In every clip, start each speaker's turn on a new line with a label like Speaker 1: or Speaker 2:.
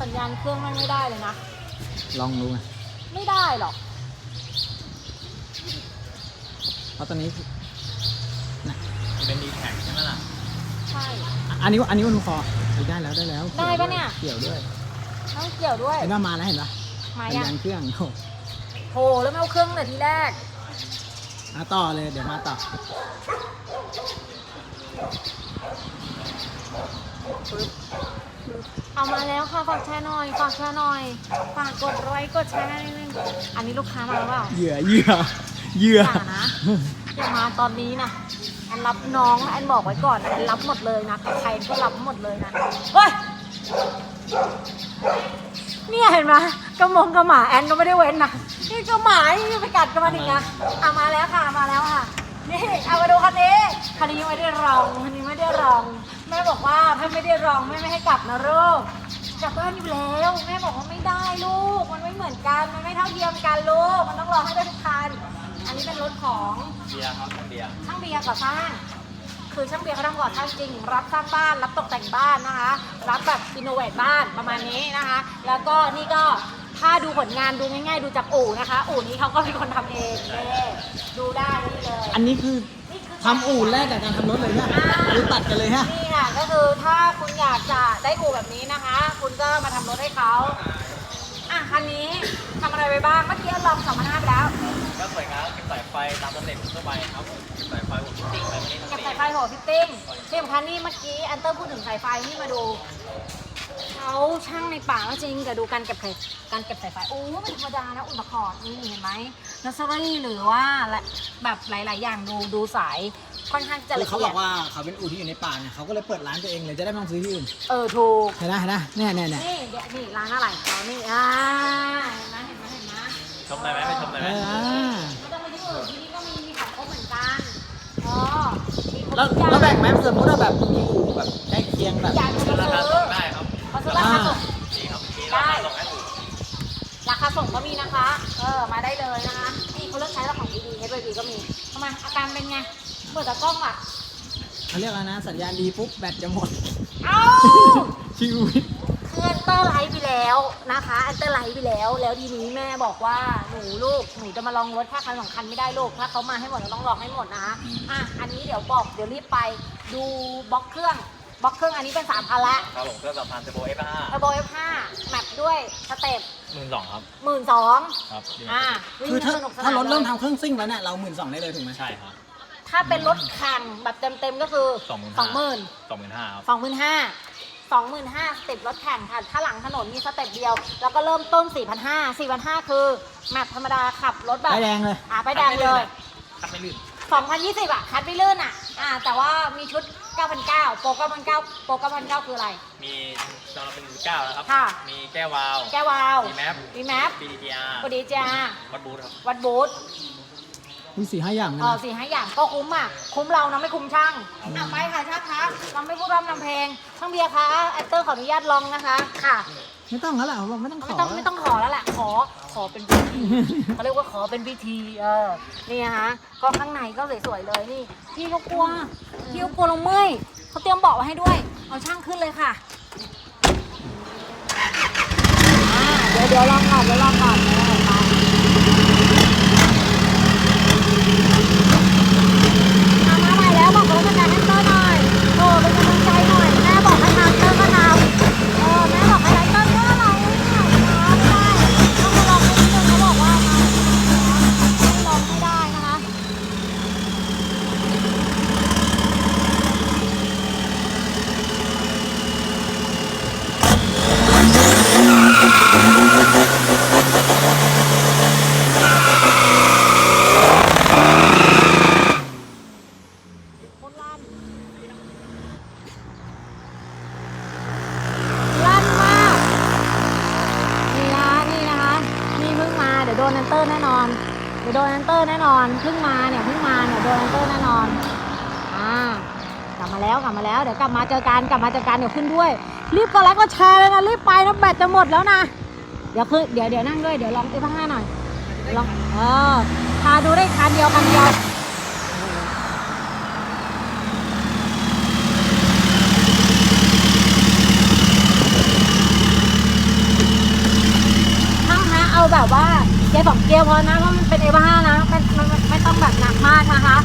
Speaker 1: สัญญาณเครื่องมันไม่ได้เลยนะ
Speaker 2: ลองดูไง
Speaker 1: ไม่ได้หรอก
Speaker 2: เพราะตอนนี้
Speaker 3: เป็นดีแท็กใช่ไหมล่ะ
Speaker 1: ใช่
Speaker 2: อันนี้อันนี้วันนูคอได้แล้วได้แล้ว
Speaker 1: ได้ปะเนี่ย
Speaker 2: เกี่ยวด้วย
Speaker 1: ต้องเกี่ยวด้วย
Speaker 2: เห็นว่ามาแล้วเห็นปะ
Speaker 1: มา
Speaker 2: สัญ
Speaker 1: ยัง
Speaker 2: ญาณเครื่องโอ้
Speaker 1: โหแล้วไม่เอาเครื่องแต่ทีแรก
Speaker 2: อะต่อเลยเดี๋ยวมาต่อ
Speaker 1: เอามาแล้วค่ะฝากแชร์หน่อยฝากแชร์หน่อยฝากกดไลค์กดแชร์นิดนึงอันนี้ลูกค้ามาหรือเปล่า
Speaker 2: เหยื่อเหยื่อเหยื่อ
Speaker 1: อย่านะอย่ามาตอนนี้นะแอนรับน้องแอนบอกไว้ก่อนนะแอนรับหมดเลยนะใครก็รับหมดเลยนะเฮ้ยเนี่ยเห็นไหมกระมงกระหมาแอนก็ไม่ได้เว้นนะนี่กระหมานี่ไปกัดกันมาหนึ่งนะเอามาแล้วค่ะมาแล้วค่ะนี่เอามาดูคันนี้คันนี้ยังไม่ได้รองคันนี้ไม่ได้รอง แม่บอกว่าถ้าไม่ได้รองแม่ไม่ให้กลับนะลูกกลับบ้านอยู่แล้วแม่บอกว่าไม่ได้ลูก มันไม่เหมือนกันมันไม่เท่าเทียมกันลูกมันต้องรอให้ได้ทุกคันอันนี้เป็นรถของ
Speaker 3: เบียร์ครับเบียร์
Speaker 1: ช่างเบียร์ก่อสร้าง คือช่างเบียร์เขาทำก่อสร้างจริง รับสร้างบ้าน รับตกแต่งบ้านนะคะ รับแบบอินโนเวทบ้านประมาณนี้นะคะ แล้วก็นี่ก็ถ้าดูผลงานดูง่ายๆ ดูจากอู่นะคะ อู่นี้เขาก็เป็นคนทำเองนี่ดูได้นี่เลย
Speaker 2: อันนี้คือ
Speaker 1: นี่คือ
Speaker 2: ทำอู่แรกกับการทำรถเลยฮะหรือตัดกันเลยฮะ
Speaker 1: นี่ค่ะก็คือถ้าคุณอยากจะได้อู่แบบนี้นะคะ คุณก็มาทำรถให้เขาอะคันนี้ทำอะไรไปบ้างเมื่อกี้ลองสองพันห้าไปแล้ว
Speaker 3: ก็สวยงามเก็บสายไฟตามสเต็ปทั่วไปครับเก็บสายไฟหัวฟิตติ้งอะไรพวกนี้ทั้ง
Speaker 1: เก็บ
Speaker 3: สี่
Speaker 1: สายไฟหัวฟิตติ้งที่สำคัญนี่เมื่อกี้อันเตอร์พูดถึงสายไฟนี่มาดูเขาช่างในป่าก็จริงแต่ดูการเก็บสายการเก็บสายไฟโอ้ไม่ธรรมดานะอุปกรณ์นี่เห็นไหม นัสซอรี่หรือว่าแบบหลาย ๆ อย่างดูดูสายค่อนข้างจะ
Speaker 2: คือ
Speaker 1: ละ
Speaker 2: เขา
Speaker 1: เอี
Speaker 2: บ
Speaker 1: ย
Speaker 2: อ
Speaker 1: ด
Speaker 2: กว่าเขาเป็นอู่ที่อยู่ในป่าเนี่ยเขาก็เลยเปิดร้านตัวเองเลยจะได้ไม่ต้องซื้อที่อื่น
Speaker 1: เออถูก
Speaker 2: เห็นไหมเห็นไหมเนี่ยเนี่ยเนี่ย
Speaker 1: นี่เดี๋ยวนี่ร้านอะไรเขานี่อ่าเห็นไหมเห็นไหมเห็นไหม
Speaker 3: ชมได้ไหมไม่ชมได้
Speaker 2: เอ
Speaker 3: ไหม
Speaker 2: ออ่า
Speaker 1: ไม่ต้องไปที่อื่นที่นี่ก็มีมีของครบเหมือนกันอ๋อมีครบ
Speaker 2: แล้ว
Speaker 1: ทุกอย่าง
Speaker 2: แล้วแบ่งไหมสมมติว่าแบบมีอู่แบบใกล้เคียงแบบ
Speaker 1: อยากจะ
Speaker 3: ราคา
Speaker 1: ซื้
Speaker 3: ส่
Speaker 1: อง
Speaker 3: ได้ครับ
Speaker 1: เขาซื้อราคาส่ง
Speaker 3: ดีครับมีราคาส่งให้ถูก
Speaker 1: ราคา ส่งก็มีนะคะ เออ มาได้เลยนะคะ นี่เขาเลือกใช้แล้วของดีๆ HYB ก็มีทำไมอาการเป็นไงเปิดแต่กล้องอะ
Speaker 2: เขาเรียกอะไรนะ สัญญาณดีปุ๊บแบตจะหมด
Speaker 1: เอ้า
Speaker 2: ชีวิต
Speaker 1: คืออันเตอร์ไลท์ไปแล้วนะคะอันเตอร์ไลท์ไปแล้ว แล้วทีนี้แม่บอกว่าหนูลูกหนูจะมาลองรถแค่คันสองคันไม่ได้ลูกถ้าเขามาให้หมดเราต้องลองให้หมดนะคะอะอันนี้เดี๋ยวบอกเดี๋ยวรีบไปดูบล็อกเครื่อง บล็อกเครื่องอันนี้เป็นสามพันละ
Speaker 3: ครับผมเครื่องสัมพันธ์เทอร์โบเอฟห้า
Speaker 1: เทอร์โบ F5 แมปด้วยสเต็ป
Speaker 3: หมื่นสองครับ
Speaker 1: หมื่นสอง
Speaker 3: ครับ
Speaker 1: อะวิ่ง
Speaker 2: คือถ้า
Speaker 1: สนุกสนาน
Speaker 2: ถ้ารถเริ่ม
Speaker 1: ลย
Speaker 2: ทำเครื่องซิ่งแล้วเนี่ยเราหมื่นสองได้เลยถูกไหม
Speaker 3: ใช่ครับ
Speaker 1: ถ้าเป็นรถแข่งแบบเต็มๆก็คือ
Speaker 3: สองหมื่น
Speaker 1: สองหมื่น
Speaker 3: สองหมื่นห้าครับ
Speaker 1: สองหมื่นห้าสองหมื่นห้าสเต็ปรถแข่งค่ะถ้าหลังถนนมีสเต็ปเดียว แล้วก็เริ่มต้น4 5 0 0 4 5 0 0คือแมปธรรมดาขับรถแบบ
Speaker 2: ไฟแดงเลย
Speaker 1: อ่าไปแดงเลย
Speaker 3: คัดไม่ลื่น
Speaker 1: 2020อะคัดไม่ลื่นอะอ่า แต่ว่ามีชุด 9,900โปร9,900โปร9,900คืออะไร
Speaker 3: มีจอเป็นเก้าแล้วครับ
Speaker 1: ค่ะ
Speaker 3: มีแก้ววาล์ว
Speaker 1: แก้ววาว
Speaker 3: มีแมป
Speaker 1: มีแมป
Speaker 3: BDTR
Speaker 1: ปดีจ้า
Speaker 3: วัดบูธครับ
Speaker 1: วัดบูธ
Speaker 2: มีสี่ห้าอย่างเลย
Speaker 1: เออ
Speaker 2: นะ
Speaker 1: สี่ห้าอย่างก็คุ้มอะ คุ้มเรานะไม่คุ้มช่างอะไปค่ะช่างคะเราไม่พูดร่ำนำเพลงช่างเบียร์คะแอคเตอร์ขออนุญาตลองนะคะ ค่ะ
Speaker 2: ไม่ต้องแล้วแหละผมบอกไม่ต้องข
Speaker 1: ไม่ต้องไม่ต้องขอแล้วแหละขอขอเป็นพิธีเขาเรียกว่าขอเป็นพิธีเออนี่ฮะก็ข้างในก็สวยๆเลยนี่ พี่ก็กลัวพี่ก็กลัวลงเมื่อยเขาเตรียมเบาะไว้ให้ด้วย เอาช่างขึ้นเลยค่ะอ่าเดี๋ยวเดี๋ยวลองก่อนเดี๋ยวลองก่อน เจอกันกลับมาเจอกันเดี๋ยวขึ้นด้วย รีบก็แล้วก็แชร์เลยนะรีบไปนะแบตจะหมดแล้วนะ เดี๋ยวคือเดี๋ยวเดี๋ยวนั่งด้วยเดี๋ยวลองเอฟห้าหน่อยลองเออพาดูได้คันเดียวคันเดียวถ้าฮะเอาแบบว่าเกียร์สองเกียร์พอนะเพราะมันเป็นเอฟห้านะมัมัไม่ต้องแบบหนักมากนะคะ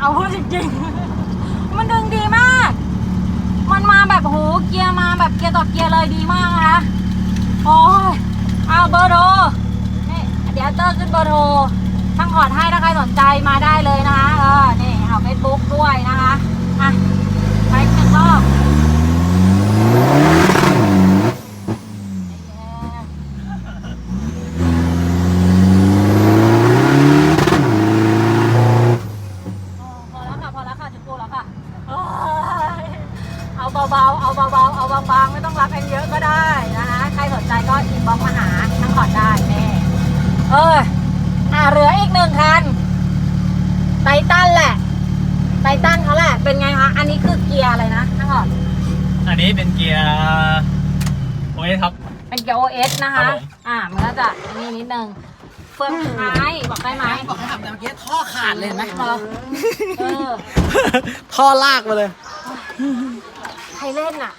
Speaker 1: เอาพูดจริงๆ มันดึงดีมาก มันมาแบบโหเกียร์มาแบบเกียร์ต่อเกียร์เลยดีมากนะคะโอ้ยเอาเบอร์โทรนี่เดี๋ยวเตอร์ขึ้นเบอร์โทรช่างขอดให้ถ้าใครสนใจมาได้เลยนะคะเออนี่เอาเฟซบุ๊กด้วยนะคะอะไปหนึ่งรอบ พอแล้วค่ะพอแล้วค่ะจะกลัวแล้วค่ะโอ้ยเอาเบาๆ เอาเบาๆ เอาบางๆ ไม่ต้องรักกันเยอะก็ได้นะคะ ใครสนใจก็อินบ็อกซ์มาหาทั้งขอดได้แม่เอออะเหลืออีกหนึ่งคัน ไททันแหละ ไททันเขาแหละ เป็นไงคะ อันนี้คือเกียร์อะไรนะทั้งขอด
Speaker 3: อันนี้เป็นเกียร์ โอ้ยครับ
Speaker 1: เป็นเกียร์ OS นะ
Speaker 3: ครั
Speaker 1: คะ
Speaker 3: บผม
Speaker 1: อ่า มันก็จะนี่นิดนึง เฟืองท้ายบอกได้ไหม
Speaker 2: บอกให้ทำแต่เมื่อกี้ท่อขาดเลยเห็นไหม
Speaker 1: เออเออ
Speaker 2: ท่อลากมาเลย
Speaker 1: ใครเล่นอะ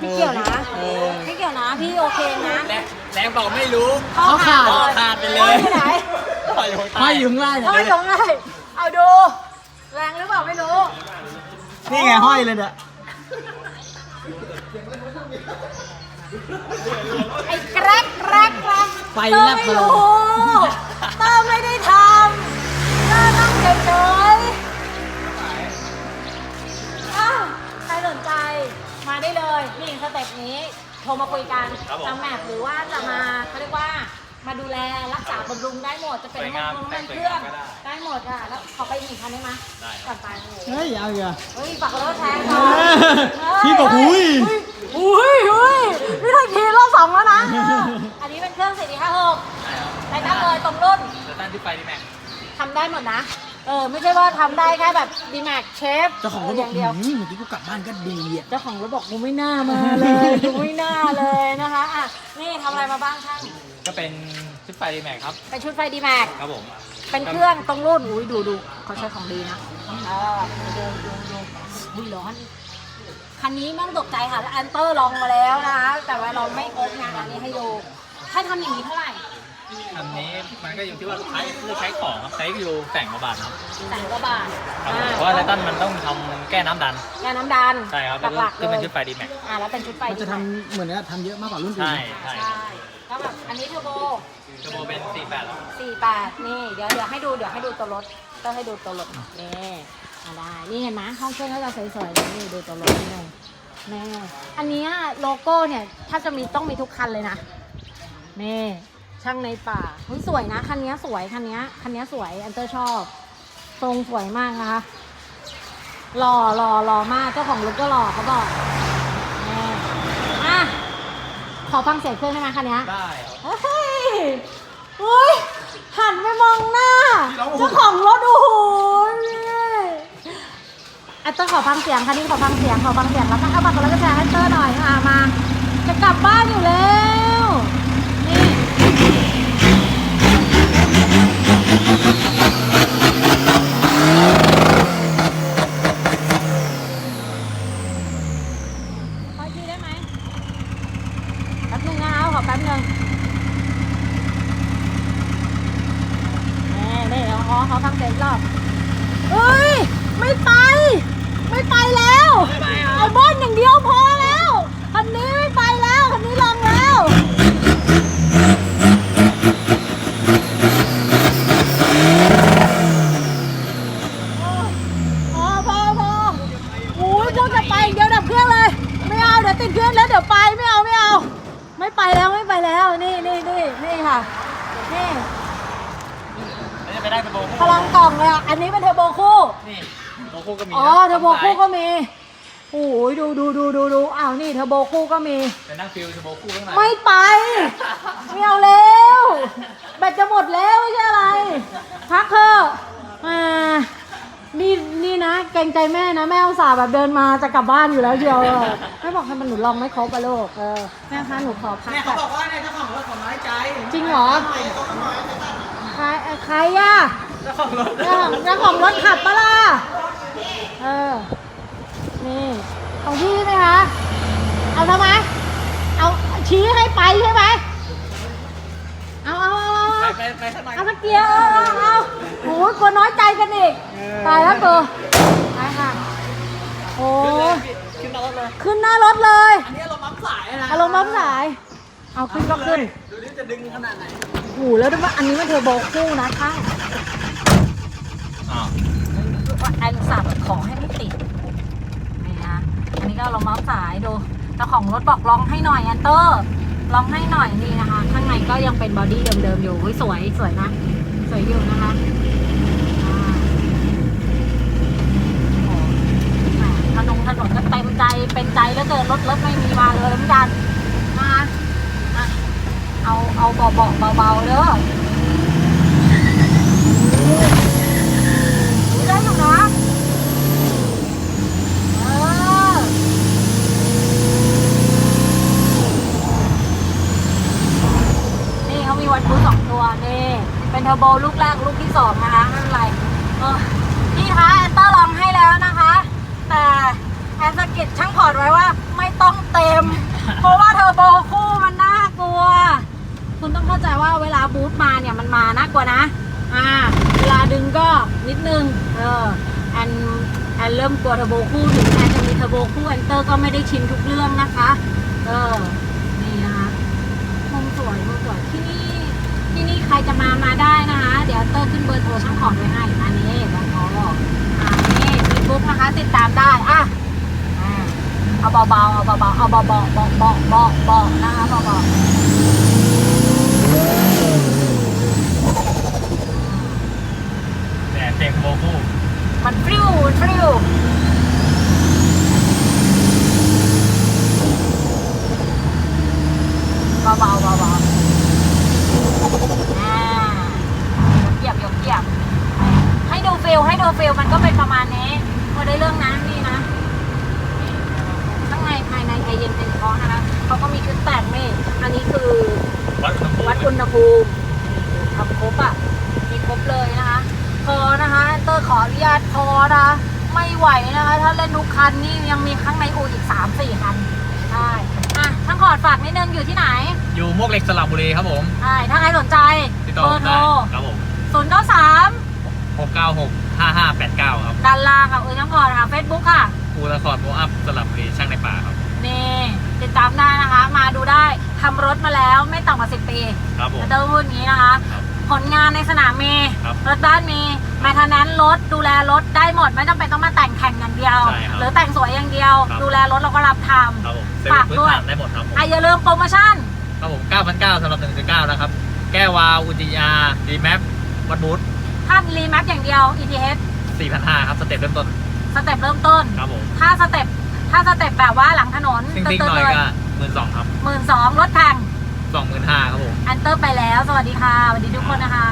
Speaker 1: พี่เกี่ยวนะ
Speaker 2: เออ
Speaker 1: พี่เกี่ยวนะ พี่โอเคนะ
Speaker 3: แรงแรงบอกไม่รู้
Speaker 2: เขาขาด
Speaker 3: ท่อขาดไปเลย
Speaker 1: ที่ไหน
Speaker 3: ต่อยอยู่ข้างใต้
Speaker 2: ห้อยอยู่ข้างล่าง
Speaker 1: ห้อย
Speaker 2: เนี่ย
Speaker 1: ลงเลยเอาดู แรงหรือเปล่าไม่รู้
Speaker 2: นี่ไงห้อยเลยเนี่ย
Speaker 1: ไอ้แกรกแกรกแกรก
Speaker 2: ไฟ
Speaker 1: เตอ
Speaker 2: แล
Speaker 1: ร์
Speaker 2: บ
Speaker 1: ไม่
Speaker 2: มาเลย
Speaker 1: รู้เตอร์ไม่ได้ทำเตอร์นั่งเฉยๆอ้าวใครสนใจมาได้เลยนี่สเต็ปนี้โทรมาคุยกัน
Speaker 3: ครับผม
Speaker 1: จะแมปหรือว่าจะมาเขาเรียกว่ามาดูแลรักษาบำรุงได้หมดจะเป็น
Speaker 3: สวยงาม
Speaker 1: น้ำมัน
Speaker 3: แต่ง
Speaker 1: เครื่อง
Speaker 3: สวยงามก็ได้
Speaker 1: ได้หมดค่ะแล้วขอไปอีกหนึ่งคันได้ไหม
Speaker 3: ได้
Speaker 1: ก่อนไปโอ้โห
Speaker 2: เฮ้ยเอาอีกเหรอ
Speaker 1: เฮ้ยฝากรถแทนก่อน
Speaker 2: เออพี่บอกหุ้ย
Speaker 1: อุ้ยอุ้ยนี่ทันทีรอบสองแล้วนะเอออันนี้เป็นเครื่องสี่ห้าหก
Speaker 3: ใช่ครับ
Speaker 1: ไททันเลยตรงรุ่น
Speaker 3: เดตันที่ไปดีแม็ก
Speaker 1: ทำได้หมดนะ เออ ไม่ใช่ว่าทำได้แค่แบบดีแม็กเชฟ
Speaker 2: เจ้าของรถ
Speaker 1: อบ
Speaker 2: อย่างก
Speaker 1: เดียว
Speaker 2: หืมเมื่อกี้กูกลับบ้านก็ดีอะ
Speaker 1: เจ้าของรถบอกกูไม่น่ามาเลยกูไม่น่าเลยนะคะอะนี่ทำอะไรมาบ้างช่าง
Speaker 3: ก็เป็นชุดไฟดีแม็กครับ
Speaker 1: เป็นชุดไฟดีแม็ก
Speaker 3: ครับผม
Speaker 1: เป็นเครื่องตรงรุ่นอุ้ยดูดูเขาใช้ของดีนะเออดูดูดูอุ้ยร้อน คันนี้แม่งตกใจค่ะแล้วอันเตอร์ลองมาแล้วนะคะ แต่ว่าเราไม่โอ๊กงานอันนี้ให้ดู ถ้าทำอย่างนี้เท่าไหร่
Speaker 3: อันนี้มันก็อยู่ที่ว่าใช้คือใช้ของครับใช้อยู่แสงกว่าบาทครับ
Speaker 1: แสนกว่าบาท
Speaker 3: ครับ
Speaker 1: อ่
Speaker 3: ผมเพราะว่าไททันมันต้องทำแก้น้ำดัน
Speaker 1: ยาน้ำดัน
Speaker 3: ใช่ครับ
Speaker 1: หลักๆ
Speaker 3: คือ
Speaker 1: เล
Speaker 3: เป็น
Speaker 1: ย
Speaker 3: ชุดไฟดีแม็ก
Speaker 1: อ่าแล้วเป็นชุดไฟ
Speaker 2: มันจะทำเหมือนกับทำเยอะมากกว่ารุ่นอื่น
Speaker 3: ใช่
Speaker 2: นะ
Speaker 3: ใช่
Speaker 1: ใช่ก็แบบอันนี้เทอร์โบ
Speaker 3: เทอร์โบเป็น48แล้ว
Speaker 1: สี่แปดนี่ เดี๋ยวเดี๋ยวให้ดูเดี๋ยวให้ดูตัวรถต้องให้ดูตัวรถนี่ อ่าได้ นี่เห็นไหมห้องเครื่องก็จะสวยๆเลยนี่ดูตัวรถนิดนึงนี่อันเนี้ยโลโก้เนี่ยถ้าจะมีต้องมีทุกคันเลยนะนี่ช่างในป่าเฮ้ยสวยนะคันนี้สวยคันนี้คันนี้สวยอันเตอร์ชอบ ทรงสวยมากนะคะหล่อหล่อหล่อมากเจ้าของรถก็หล่อเขาบอกนี่อะขอฟังเสียงเครื่องได้ไหมคันนี้
Speaker 3: ได้ครับ
Speaker 1: เฮ้ยอุ้ยหันไปมองหน้า เจ้าของรถโอ้โห อะเตอร์ขอฟังเสียงคันนี้ขอฟังเสียงขอฟังเสียงแล้วก็เอาบัตรแล้วก็แชร์ให้เตอร์หน่อยค่ะมา จะกลับบ้านอยู่แล้วนี่ขออีกทีได้ไหมแป๊บนึงนะเอาขอแป๊บนึง นี่นี่เอาอ๋อเขาทำเสร็จรอบเอ้ย ไม่ไป ไม่ไปแล้วเอาบ้านอย่างเดียวพอแล้ว คันนี้ไม่ไปแล้ว คันนี้ลองแล้วพอพอพอโอ้ยต้องจะไปอย่างเดียวดับเครื่องเลย ไม่เอา เดี๋ยวติดเครื่องแล้วเดี๋ยวไป ไม่เอา ไม่เอา ไม่ไปแล้ว ไม่ไปแล้ว นี่นี่นี่นี่ค่ะ นี่
Speaker 3: แล้วจะไปได้เทอร์โบ
Speaker 1: พลังกล่องเลยอะ อันนี้เป็นเทอร์โบคู่
Speaker 3: นี่โลโก้ก็มี
Speaker 1: อ๋อ
Speaker 3: นะ
Speaker 1: เทอร์โบคู่ก็มี โอ้ย ดูดูดูดูดูอ้าวนี่เทอร์โบคู่ก็มี
Speaker 3: เป็นนั่งฟิลเทอร์โบคู่ข้างใน
Speaker 1: ไม่ไป ไม่เอาแล้วแบตจะหมดแล้วไม่ใช่อะไร พักเถอะอ่ารงใจแม่นะ แม่อุตส่าห์แบบเดินมาจะกลับบ้านอยู่แล้วเชียวเออแม่บอกให้มันหนูลองไม่ครบอะลูกเออแม่คะหนูขอพัก
Speaker 2: เนี่ย
Speaker 1: ก่
Speaker 2: เขา
Speaker 1: อน
Speaker 2: บอกว่าเนี่ยเจ้าของรถเขาน้อยใจ
Speaker 1: จริงเหรอใครเอ่อใครอะ
Speaker 2: เจ้าของรถ
Speaker 1: เจ้าของเจ้าของรถขับปะล่ะ เออ นี่ ของพี่ใช่ไหมคะ เอาทำไม เอาชี้ให้ไปใช่ไหมเอาเอาเอาเอา
Speaker 2: ไป
Speaker 1: เอา
Speaker 2: ไปไปสักหน่อย
Speaker 1: เอาสักเกียร์เอาเอาเอาโอ้ยกลัวน้อยใจกันอีกตายแล้วกูไปค่ะโอ้
Speaker 2: ขึ้นรถเลย
Speaker 1: ขึ้นหน้ารถเลย
Speaker 2: อันนี้เราปั๊มสายนะ
Speaker 1: อารมณ์บั๊มสาย เอาขึ้นก็ขึ้น
Speaker 2: ดูนี่จะดึงขนาดไหน
Speaker 1: โอ้โหแล้วดูว่าอันนี้มันเทอร์โบคู่นะช่าง
Speaker 3: อ้าว
Speaker 1: ว่าแอนสับขอให้ไม่ติดนี่นะอันนี้ก็เรามาสายดูเจ้าของรถบอกลองให้หน่อยแอนเตอร์ลองให้หน่อยนี่นะคะ ข้างในก็ยังเป็นบอดี้เดิมๆอยู่เฮ้ยสวยสวยนะ สวยอยู่นะคะถนนถนนก็เต็มใจเป็นใจแล้วเกินรถรถไม่มีมาเลยเหมือนกันนะคะอะเอาเอาเบาๆเบาๆเด้อได้อยู่นะ เออ นี่เขามีวันพุธสองตัวนี่เป็นเท อร์โบลูกแรกลูกที่สองนะคะไม่เป็นไรพี่คะแอนเตอร์ลองให้แล้วนะคะ แต่แอนสกิดช่างพอร์ตไว้ว่าไม่ต้องเต็ม เพราะว่าเทอร์โบคู่มันน่ากลัว คุณต้องเข้าใจว่าเวลาบูทมาเนี่ยมันมาน่ากลัวนะอ่าเวลาดึงก็นิดนึงเออแอนแอนเริ่มกลัวเทอร์โบคู่ถึงแอนจะมีเทอร์โบคู่แอนเตอร์ก็ไม่ได้ชินทุกเรื่องนะคะ เออนี่นะคะมุมสวยมุมสวยที่นี่ ที่นี่ใครจะมามาได้นะคะ เดี๋ยวเตอร์ขึ้นเบอร์โทรช่างของไว้ให้อันนี้บางทออ่านี่เฟซบุ๊กนะคะติดตามได้อะอ่าเอาเบาๆเอาเบาๆเอาเบาๆเบาๆเบาๆเบานะคะเบาๆ
Speaker 3: แต่เต็มโบคู่
Speaker 1: มันฟริวฟริวเบาๆเบาๆอ่ายกเหยียบยกเหยียบ ให้ดูฟิลให้ดูฟิลมัน ก็เป็นประมาณนี้พอได้เรื่องนะนี่นะข้างในภายในแอร์เย็นเป็นเพราะนะคะเขาก็มีชุดแต่งนี่อันนี้คือ
Speaker 3: วัดอุณหภูมิ
Speaker 1: วัดอุณหภูมิทำครบอะมีครบเลยนะคะ พอนะคะเตอร์ขออนุญาตพอนะคะไม่ไหวนะคะ ถ้าเล่นทุกคันนี่ยังมีข้างในอู่อีก3 4คันใช่อะช่างขอดฝากนิดนึงอยู่ที่ไหน
Speaker 3: อยู่มวกเหล็กสระบุรีครับผม
Speaker 1: ใช่ถ้าใครสนใจ
Speaker 3: ติดต่อ
Speaker 1: เบ
Speaker 3: ผ
Speaker 1: อ
Speaker 3: ม
Speaker 1: ร์โทร
Speaker 3: ได้ครับผม
Speaker 1: ศูนย์ เก้าสาม
Speaker 3: 696 5589 ครับ
Speaker 1: ด้านล่างค่ะอุ้ยช่างขอดค่ะเฟซบุ๊กค่ะ
Speaker 3: ภูละครโมอัพสระบุรีช่างในป่าครับ
Speaker 1: นี่ติดตามได้นะคะ มาดูได้ทำรถมาแล้วไม่ต่ำกว่า10ปี
Speaker 3: ครับผม
Speaker 1: เตอร์พูดอย่างนี้นะคะ
Speaker 3: ครับ
Speaker 1: ผลงานในสนามมี
Speaker 3: ครับ
Speaker 1: รถบ้านมีแมทแนนรถดูแลรถได้หมด ไม่จำเป็นต้องมาแต่งแข่งอย่างเดียว
Speaker 3: ใช่ครับ
Speaker 1: หรือแต่งสวยอย่างเดียว
Speaker 3: ครับ
Speaker 1: ดูแลรถเราก็รับท
Speaker 3: ครับผมเซ
Speaker 1: ฝาก
Speaker 3: เว่นพื้น
Speaker 1: ด้วย
Speaker 3: ฐานได้หมดครับผมำ
Speaker 1: อะอย่าลืมโปรโมชั่น
Speaker 3: ครับผม9,900สำหรับ1.9นะครับ แก้ววาวอุจิยาดีแมปวัดบูธ
Speaker 1: ถ้ารีแมปอย่างเดียว ETH
Speaker 3: 4,500ครับสเต็ปเริ่มต้น
Speaker 1: สเต็ปเริ่มต้น
Speaker 3: ครับผม
Speaker 1: ถ้าสเต็ปถ้าสเต็ปแบบว่าหลังถนน
Speaker 3: ซิ่ง
Speaker 1: เติ
Speaker 3: ๆ
Speaker 1: ม
Speaker 3: หน่อย
Speaker 1: เลย
Speaker 3: ก็12,000ครับ
Speaker 1: หมื่นสองรถแข่ง
Speaker 3: 25,000ครับผม
Speaker 1: อันเตอร์ไปแล้ว สวัสดีค่ะสวัสดีทุกคนนะคะ